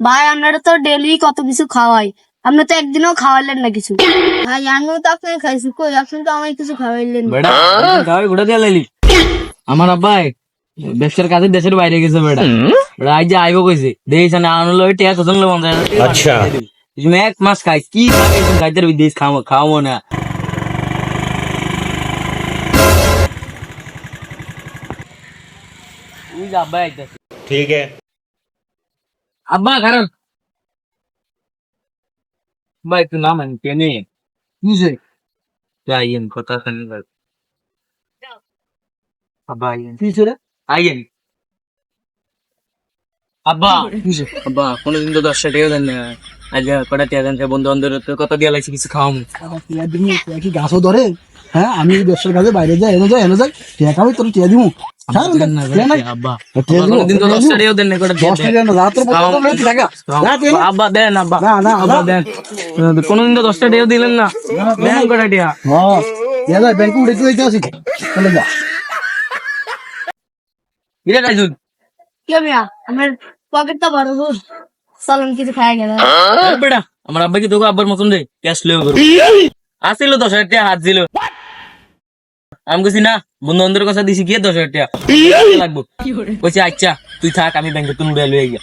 ভাই আপনারা তো ডেলি কত কিছু খাওয়াই আপনি তো একদিনও খাওয়াইলেন না কিছু ভাই আমিও তো আপনাকে খাইছি কই আপনি তো আমায় কিছু খাওয়াইলেন না। বেটা গাড়ি ঘুরে দিয়ে লাইলি আমার আব্বাই ব্যবসার কাজে দেশের বাইরে গেছে বেটা বেটা আজ যে আইব কইছে দেখিস না আনলো টিয়া খোঁজন লো মন আচ্ছা। তুমি এক মাস খাই কি খাবে তুমি খাইতে বিদেশ খাও খাওয়াবো না ওই যে আব্বাই আইতাছে ठीक है আব্বা কারণ ভাই তুই নাম আনি কেনে কিসে আইয়েন কথা শুনি আব্বা আইয়েন। আব্বা। আব্বা কোনদিন তো দশটা টাকা দেন না। আজ কটা টাকা দেন? বন্ধু বান্ধব কথা দিয়ে লাগছে কিছু খাওয়ামু টিয়া দিমু টিয়া কি গাছও ধরে? হ্যাঁ আমি ব্যবসার কাজে বাইরে যাই এনে যাই এনে যাই। টিয়া খাবি তোর টিয়া দিমু কোনদিন তো দশটা টাকা দিলেন না? দেন কটা হ্যাঁ, টিয়া ব্যাংকে উঠে চলে যাচ্ছি। চলে যা। এটা মিয়া আমার পকেটটা বড় হুর চলেন কিছু খাই গেল। বেটা আমার আব্বা কি তোকে আব্বার মতন রে? ক্যাশ করো আসিল দশ হাজার টাকা হাত দিল। আমি কইছি না বন্ধু কথা দিছি গিয়ে দশ হাজার টাকা লাগবো। কইছি আচ্ছা তুই থাক আমি ব্যাংকে তুমি লইয়া গিয়া